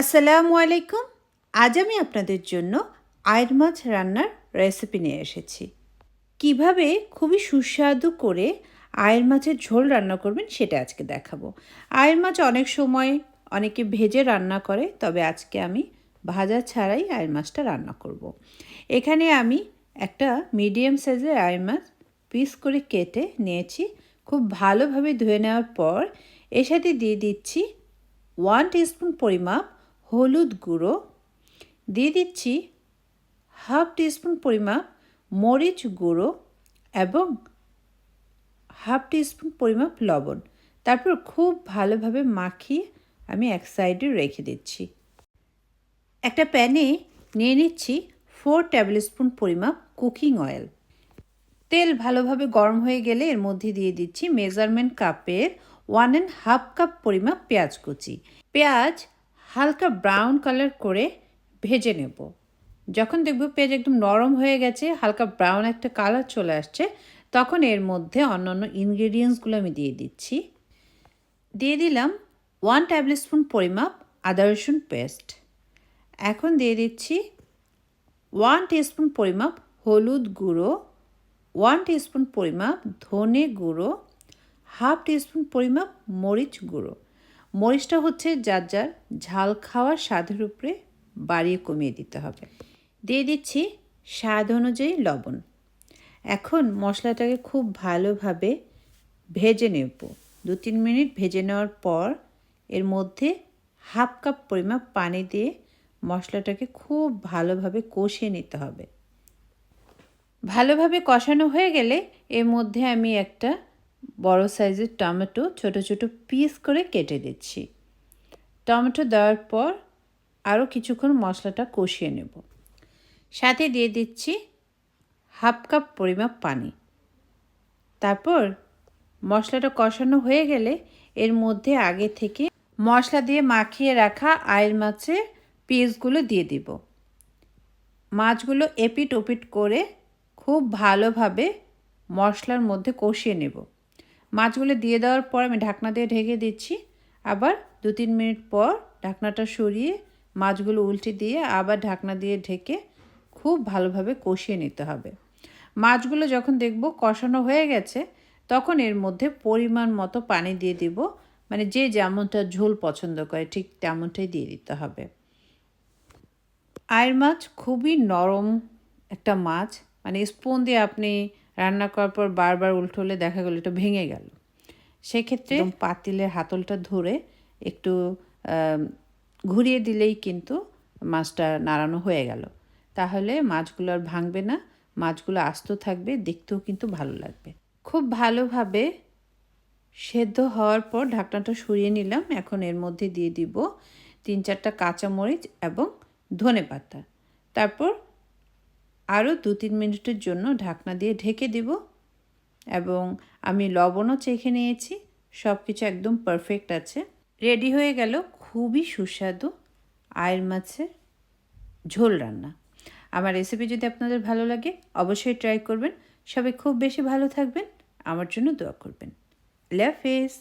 আসসালামু আলাইকুম। আজ আমি আপনাদের জন্য আয়ের মাছ রান্নার রেসিপি নিয়ে এসেছি। কীভাবে খুবই সুস্বাদু করে আয়ের মাছের ঝোল রান্না করবেন সেটা আজকে দেখাবো। আয়ের মাছ অনেক সময় অনেকে ভেজে রান্না করে, তবে আজকে আমি ভাজা ছাড়াই আয়ের মাছটা রান্না করব। এখানে আমি একটা মিডিয়াম সাইজের আয়ের মাছ পিস করে কেটে নিয়েছি। খুব ভালোভাবে ধুয়ে নেওয়ার পর এর সাথে দিয়ে দিচ্ছি ওয়ান টিস্পুন পরিমাপ হলুদ গুঁড়ো, দিয়ে দিচ্ছি হাফ টিস্পুন পরিমাপ মরিচ গুঁড়ো এবং হাফ টিস্পুন পরিমাপ লবণ। তারপর খুব ভালোভাবে মাখিয়ে আমি এক সাইডে রেখে দিচ্ছি। একটা প্যানে নিয়ে নিচ্ছি ফোর টেবিল স্পুন পরিমাপ কুকিং অয়েল। তেল ভালোভাবে গরম হয়ে গেলে এর মধ্যে দিয়ে দিচ্ছি মেজারমেন্ট কাপের ওয়ান অ্যান্ড হাফ কাপ পরিমাপ পেঁয়াজ কুচি। পেঁয়াজ হালকা ব্রাউন কালার করে ভেজে নেব। যখন দেখব পেঁয়াজ একদম নরম হয়ে গেছে, হালকা ব্রাউন একটা কালার চলে আসছে, তখন এর মধ্যে অন্যান্য ইনগ্রেডিয়েন্টসগুলো আমি দিয়ে দিচ্ছি। দিয়ে দিলাম ওয়ান টেবিল স্পুন পরিমাপ আদা রসুন পেস্ট এখন দিয়ে দিচ্ছি ওয়ান টিস্পুন পরিমাপ হলুদ গুঁড়ো ওয়ান টিস্পুন পরিমাপ ধনে গুঁড়ো হাফ টিস্পুন পরিমাপ মরিচ গুঁড়ো। মরিচটা হচ্ছে যার যার ঝাল খাওয়ার স্বাদের উপরে বাড়িয়ে কমিয়ে দিতে হবে। দিয়ে দিচ্ছি স্বাদ অনুযায়ী লবণ। এখন মশলাটাকে খুব ভালোভাবে ভেজে নেব। দু তিন মিনিট ভেজে নেওয়ার পর এর মধ্যে হাফ কাপ পরিমাপ পানি দিয়ে মশলাটাকে খুব ভালোভাবে কষিয়ে নিতে হবে। ভালোভাবে কষানো হয়ে গেলে এর মধ্যে আমি একটা বড় সাইজের টমেটো ছোট ছোট পিস করে কেটে দিচ্ছি। টমেটো দেওয়ার পর আরও কিছুক্ষণ মশলাটা কষিয়ে নেব। সাথে দিয়ে দিচ্ছি হাফ কাপ পরিমাপ পানি। তারপর মশলাটা কষানো হয়ে গেলে এর মধ্যে আগে থেকে মশলা দিয়ে মাখিয়ে রাখা আয়ের মাছের পিসগুলো দিয়ে দিব। মাছগুলো এপিট ওপিট করে খুব ভালোভাবে মশলার মধ্যে কষিয়ে নেব। মাছগুলো দিয়ে দেওয়ার পর আমি ঢাকনা দিয়ে ঢেকে দিচ্ছি। আবার দু তিন মিনিট পর ঢাকনাটা সরিয়ে মাছগুলো উল্টে দিয়ে আবার ঢাকনা দিয়ে ঢেকে খুব ভালোভাবে কষিয়ে নিতে হবে। মাছগুলো যখন দেখব কষানো হয়ে গেছে, তখন এর মধ্যে পরিমাণ মতো পানি দিয়ে দিব। মানে যে যেমনটা ঝোল পছন্দ করে ঠিক তেমনটাই দিয়ে দিতে হবে। আয়ের মাছ খুবই নরম একটা মাছ। মানে স্পুন দিয়ে আপনি রান্না করার পর বারবার উল্টোলে দেখা গেলো এটা ভেঙে গেল। সেক্ষেত্রে পাতিলের হাতলটা ধরে একটু ঘুরিয়ে দিলেই কিন্তু মাছটা নাড়ানো হয়ে গেল। তাহলে মাছগুলো আর ভাঙবে না, মাছগুলো আস্ত থাকবে, দেখতেও কিন্তু ভালো লাগবে। খুব ভালোভাবে সেদ্ধ হওয়ার পর ঢাকনাটা সরিয়ে নিলাম। এখন এর মধ্যে দিয়ে দিব তিন চারটা কাঁচামরিচ এবং ধনে পাতা তারপর আরও দু তিন মিনিটের জন্য ঢাকনা দিয়ে ঢেকে দিব এবং আমি লবণও চেখে নিয়েছি সব কিছু একদম পারফেক্ট আছে। রেডি হয়ে গেল খুবই সুস্বাদু আয়ের মাছের ঝোল রান্না। আমার রেসিপি যদি আপনাদের ভালো লাগে, অবশ্যই ট্রাই করবেন। সবাই খুব বেশি ভালো থাকবেন, আমার জন্য দোয়া করবেন। লেফেস